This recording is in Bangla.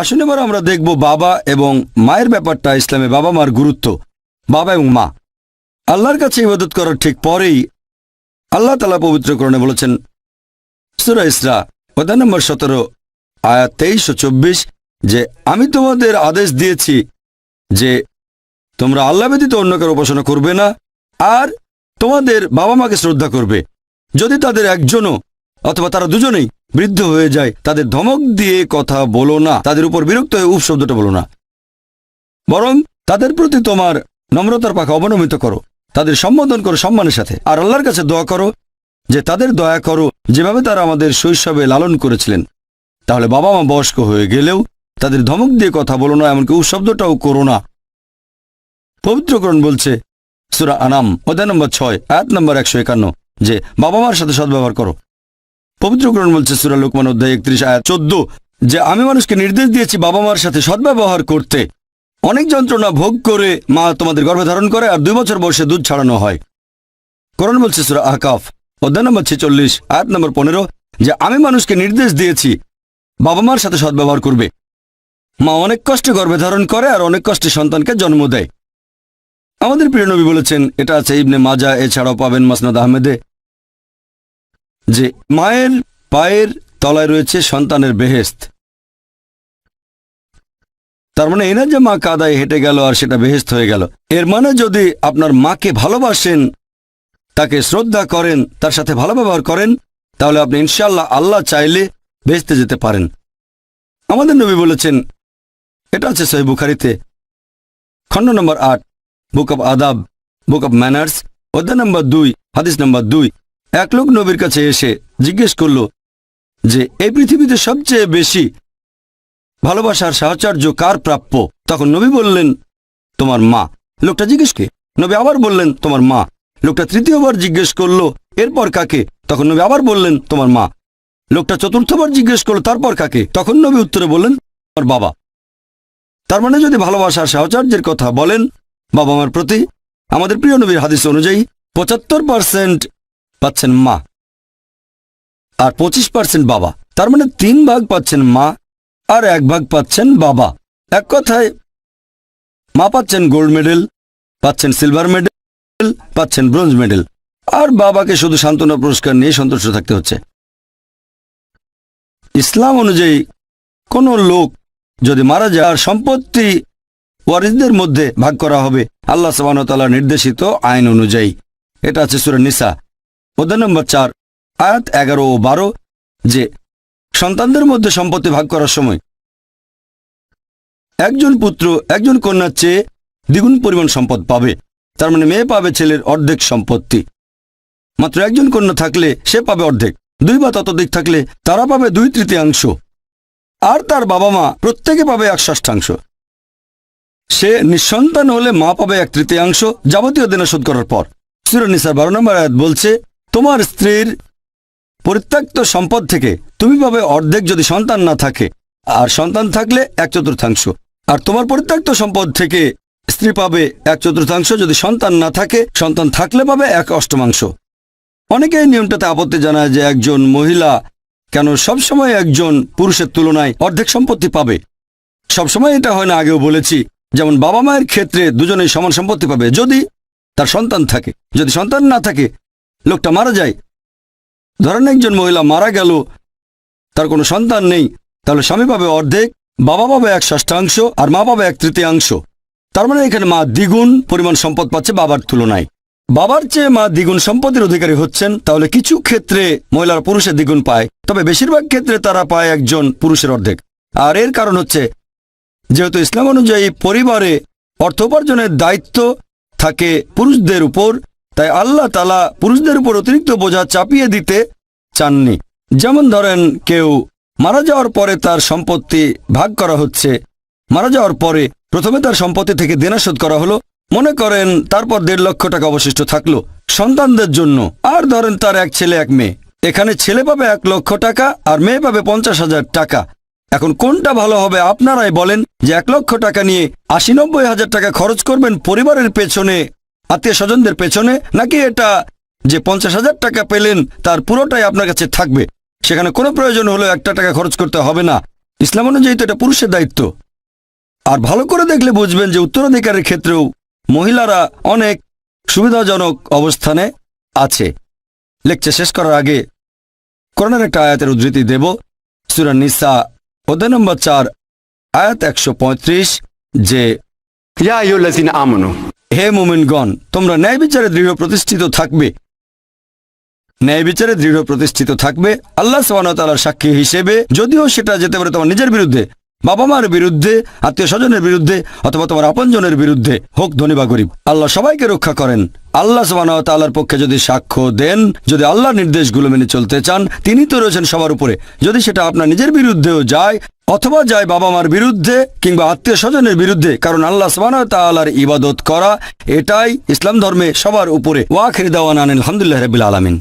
আসুন এবার আমরা দেখব বাবা এবং মায়ের ব্যাপারটা, ইসলামে বাবা মার গুরুত্ব, বাবা এবং মা। আল্লাহর কাছে ইবাদত করার ঠিক পরেই আল্লাহ তালা পবিত্রকরণে বলেছেন, সুরা ইসরা, অধ্যায় নম্বর সতেরো আয়া তেইশ ও চব্বিশ, যে আমি তোমাদের আদেশ দিয়েছি যে তোমরা আল্লাহ ব্যতীত অন্য কারও উপাসনা করবে না, আর তোমাদের বাবা মাকে শ্রদ্ধা করবে। যদি তাদের একজনও অথবা তারা দুজনেই বৃদ্ধ হয়ে যায়। তাদের ধমক দিয়ে কথা বলো না। তাদের উপর বিরক্ত হয়ে উপ শব্দটা বলো না। বরং তাদের প্রতি তোমার নম্রতার পাখা অবনমিত করো। তাদের সম্বোধন করো সম্মানের সাথে। আর আল্লাহর কাছে দোয়া করো যে তাদের দয়া করো। যেভাবে তারা আমাদের শৈশবে লালন করেছিলেন। তাহলে বাবা মা বয়স্ক হয়ে গেলেও তাদের ধমক দিয়ে কথা বলো না, এমনকি উৎশব্দটাও করো না। পবিত্রকরণ বলছে, সুরা আনাম, অধ্যায় নম্বর ছয়, আয়াত নম্বর একশো একান্ন, যে বাবা মার সাথে সদ্ব্যবহার করো। পবিত্রকরণ বলছে সুরা লোকমান অধ্যায় একত্রিশ আয়াত চোদ্দ। যে আমি মানুষকে নির্দেশ দিয়েছি বাবা মার সাথে সদ্ব্যবহার করতে। অনেক যন্ত্রণা ভোগ করে মা তোমাদের গর্ভে ধারণ করে আর দুই বছর বয়সে দুধ ছাড়ানো হয়। করণ বলছে সুরা আকাফ অধ্যায় নম্বর ছেচল্লিশ, আয়াত নম্বর পনেরো, যে আমি মানুষকে নির্দেশ দিয়েছি বাবা মার সাথে সদ্ব্যবহার করবে। মা অনেক কষ্টে গর্ভে ধারণ করে আর অনেক কষ্টে সন্তানকে জন্ম দেয়। আমাদের প্রিয় নবী বলেছেন, এটা আছে ইবনে মাজা এছাড়াও পাবেন মাসনাদ আহমেদে। যে মায়ের পায়ের তলায় রয়েছে সন্তানের বেহেস্ত তার মানে এই না যে মা কাদায় হেঁটে গেল আর সেটা বেহেস্ত হয়ে গেল। এর মানে যদি আপনার মাকে ভালোবাসেন, তাকে শ্রদ্ধা করেন, তার সাথে ভালো ব্যবহার করেন, তাহলে আপনি ইনশাল্লাহ আল্লাহ চাইলে বেহেস্তে যেতে পারেন। আমাদের নবী বলেছেন, এটা আছে সহি বুখারিতে, খণ্ড নম্বর আট, বুক অব আদাব, বুক অব ম্যানার্স, অধ্যায় নম্বর দুই, হাদিস নম্বর দুই। এক লোক নবীর কাছে এসে জিজ্ঞেস করল যে এই পৃথিবীতে সবচেয়ে বেশি ভালোবাসার সাহচর্য কার প্রাপ্য? তখন নবী বললেন, তোমার মা। লোকটা জিজ্ঞেস কে নবী আবার বললেন, তোমার মা? লোকটা তৃতীয়বার জিজ্ঞেস করল, এরপর কাকে? তখন নবী আবার বললেন, তোমার মা। লোকটা চতুর্থবার জিজ্ঞেস করল, তারপর কাকে? তখন নবী উত্তরে বললেন, তোমার বাবা। তার মানে যদি ভালোবাসার সাহচর্যের কথা বলেন বাবা মার প্রতি আমাদের প্রিয় নবীর হাদিস অনুযায়ী পঁচাত্তর পার্সেন্ট পাচ্ছেন মা। আর পঁচিশ পার্সেন্ট বাবা। তার মানে তিন ভাগ পাচ্ছেন মা আর এক ভাগ পাচ্ছেন বাবা। এক কথায়, মা পাচ্ছেন গোল্ড মেডেল, পাচ্ছেন সিলভার মেডেল, পাচ্ছেন ব্রোঞ্জ মেডেল। আর বাবাকে শুধু সান্ত্বনা পুরস্কার নিয়ে সন্তুষ্ট থাকতে হচ্ছে। ইসলাম অনুযায়ী কোনো লোক যদি মারা যায়, আর সম্পত্তি ওয়ারিসদের মধ্যে ভাগ করা হবে, আল্লাহ সাবানতাল্লাহ নির্দেশিত আইন অনুযায়ী। এটা আছে সুরে নিসা। অধ্যায় নম্বর চার, আয়াত এগারো ও বারো, যে সন্তানদের মধ্যে সম্পত্তি ভাগ করার সময় একজন পুত্র, একজন কন্যার চেয়ে দ্বিগুণ পরিমাণ সম্পদ পাবে। তার মানে মেয়ে পাবে ছেলের অর্ধেক সম্পত্তি। মাত্র একজন কন্যা থাকলে সে পাবে অর্ধেক। দুই বা ততোধিক থাকলে তারা পাবে দুই তৃতীয়াংশ। আর তার বাবা মা প্রত্যেকে পাবে এক ষষ্ঠাংশ। সে নিঃসন্তান হলে মা পাবে এক তৃতীয়াংশ, যাবতীয় দেনা শোধ করার পর। সুরনিসার বারো নম্বর আয়াত বলছে তোমার স্ত্রীর পরিত্যক্ত সম্পদ থেকে তুমি পাবে অর্ধেক যদি সন্তান না থাকে। আর সন্তান থাকলে এক চতুর্থাংশ। আর তোমার পরিত্যক্ত সম্পদ থেকে স্ত্রী পাবে এক চতুর্থাংশ যদি সন্তান না থাকে, সন্তান থাকলে পাবে এক অষ্টমাংশ। অনেকে এই নিয়মটাতে আপত্তি জানায় যে একজন মহিলা কেন সবসময় একজন পুরুষের তুলনায় অর্ধেক সম্পত্তি পাবে। সবসময় এটা হয় না, আগেও বলেছি, যেমন বাবা মায়ের ক্ষেত্রে দুজনেই সমান সম্পত্তি পাবে যদি তার সন্তান থাকে। যদি সন্তান না থাকে লোকটা মারা যায়। ধরেন একজন মহিলা মারা গেল, তার কোনো সন্তান নেই, তাহলে স্বামী পাবে অর্ধেক, বাবা পাবে এক ষষ্ঠাংশ, আর মা পাবে এক তৃতীয়াংশ। তার মানে এখানে মা দ্বিগুণ পরিমাণ সম্পদ পাচ্ছে বাবার তুলনায়। বাবার চেয়ে মা দ্বিগুণ সম্পদের অধিকারী হচ্ছেন, তাহলে কিছু ক্ষেত্রে মহিলার পুরুষের দ্বিগুণ পায়, তবে বেশিরভাগ ক্ষেত্রে তারা পায় একজন পুরুষের অর্ধেক। আর এর কারণ হচ্ছে, যেহেতু ইসলাম অনুযায়ী পরিবারে অর্থ উপার্জনের দায়িত্ব থাকে পুরুষদের উপর তাই আল্লাহ তালা পুরুষদের উপর অতিরিক্ত বোঝা চাপিয়ে দিতে চাননি। যেমন ধরেন কেউ মারা যাওয়ার পরে তার সম্পত্তি ভাগ করা হচ্ছে। মারা যাওয়ার পরে প্রথমে তার সম্পত্তি থেকে দেনা শোধ করা হলো। মনে করেন তারপর দেড় লক্ষ টাকা অবশিষ্ট থাকল সন্তানদের জন্য। আর ধরেন তার এক ছেলে, এক মেয়ে। এখানে ছেলে পাবে এক লক্ষ টাকা আর মেয়ে পাবে পঞ্চাশ হাজার টাকা। এখন কোনটা ভালো হবে আপনারাই বলেন যে এক লক্ষ টাকা নিয়ে আশি নব্বই হাজার টাকা খরচ করবেন পরিবারের পেছনে আত্মীয় স্বজনদের পেছনে, নাকি এটা যে পঞ্চাশ হাজার টাকা পেলেন, তার পুরোটাই আপনার কাছে থাকবে? সেখানে কোনো প্রয়োজন হলেও একটা টাকা খরচ করতে হবে না। ইসলাম অনুযায়ী তো এটা পুরুষের দায়িত্ব। আর ভালো করে দেখলে বুঝবেন যে উত্তরাধিকারের ক্ষেত্রেও মহিলারা অনেক সুবিধাজনক অবস্থানে আছে। লেকচার শেষ করার আগে করোনার একটা আয়াতের উদ্ধৃতি দেব। সুরান নিসা, অধ্যায় নম্বর চার, আয়াত একশো পঁয়ত্রিশ, যে হে মোমিনগণ, তোমরা ন্যায় বিচারে দৃঢ় প্রতিষ্ঠিত থাকবে। ন্যায় বিচারে দৃঢ় প্রতিষ্ঠিত থাকবে আল্লাহ সোহানতালার সাক্ষী হিসেবে, যদিও সেটা যেতে পারে তোমার নিজের বিরুদ্ধে। বাবা মার বিরুদ্ধে আত্মীয় স্বজনের বিরুদ্ধে, অথবা তোমার আপনজনের বিরুদ্ধে হোক ধনী বা গরিব, আল্লাহ সবাইকে রক্ষা করেন। আল্লাহ তাল্লার পক্ষে যদি সাক্ষ্য দেন, যদি আল্লাহর নির্দেশগুলো মেনে চলতে চান, তিনি তো রয়েছেন সবার উপরে। যদি সেটা আপনার নিজের বিরুদ্ধেও যায়, অথবা যায় বাবা মার বিরুদ্ধে কিংবা আত্মীয় স্বজনের বিরুদ্ধে, কারণ আল্লাহ সুবাহ তাল্লার ইবাদত করা, এটাই ইসলাম ধর্মে সবার উপরে। ওয়াখির দাওয়ান আলহামদুলিল্লাহ রবিল আলমিন।